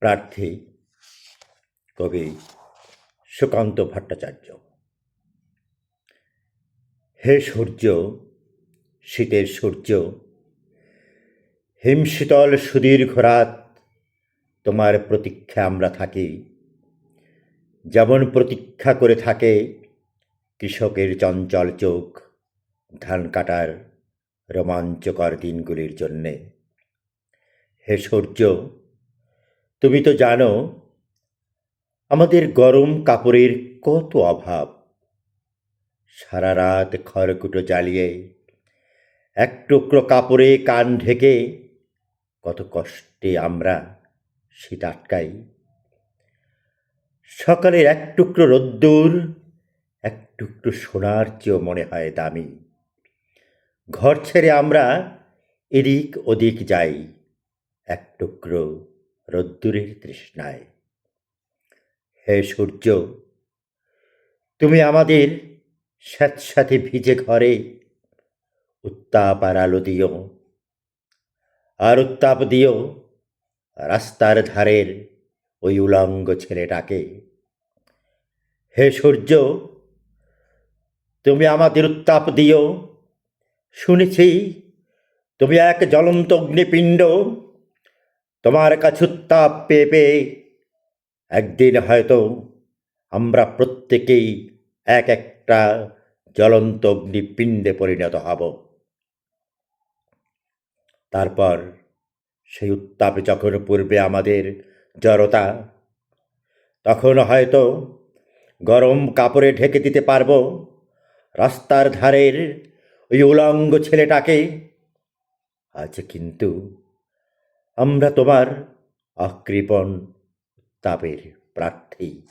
প্রার্থী কবি সুকান্ত ভট্টাচার্য। হে সূর্য, শীতের সূর্য, হিমশীতল সুদীর্ঘ রাত তোমার প্রতীক্ষা আমরা থাকি। যেমন প্রতীক্ষা করে থাকে কৃষকের চঞ্চল চোখ ধান কাটার রোমাঞ্চকর দিনগুলির জন্যে। হে সূর্য তুমি তো জানো, আমাদের গরম কাপড়ের কত অভাব। সারা রাত খড়কুটো জ্বালিয়ে এক টুকরো কাপড়ে কান ঢেকে কত কষ্টে আমরা শীত আটকাই। সকালের এক টুকরো রোদ্দুর, এক টুকরো সোনার চেয়েও মনে হয় দামি। ঘর ছেড়ে আমরা এদিক ওদিক যাই, এক টুকরো রোদ্দুরের তৃষ্ণায়। হে সূর্য, তুমি আমাদের স্যাঁতস্যাঁতে ভিজে ঘরে উত্তাপ আর আলো দিও, আর উত্তাপ দিও রাস্তার ধারের ওই উলঙ্গ ছেলেটাকে। হে সূর্য, তুমি আমাদের উত্তাপ দিও, শুনেছি তুমি এক জ্বলন্ত অগ্নিপিণ্ড তোমার কাছে উত্তাপ পেয়ে পেয়ে একদিন হয়তো আমরা প্রত্যেকেই এক একটা জ্বলন্ত অগ্নিপিণ্ডে পরিণত হব। তারপর সেই উত্তাপে যখন পূর্বে আমাদের জড়তা, তখন হয়তো গরম কাপড়ে ঢেকে দিতে পারব রাস্তার ধারের ওই উলঙ্গ ছেলেটাকে। আজ কিন্তু আমরা তোমার অকৃপণ তাপের প্রার্থী।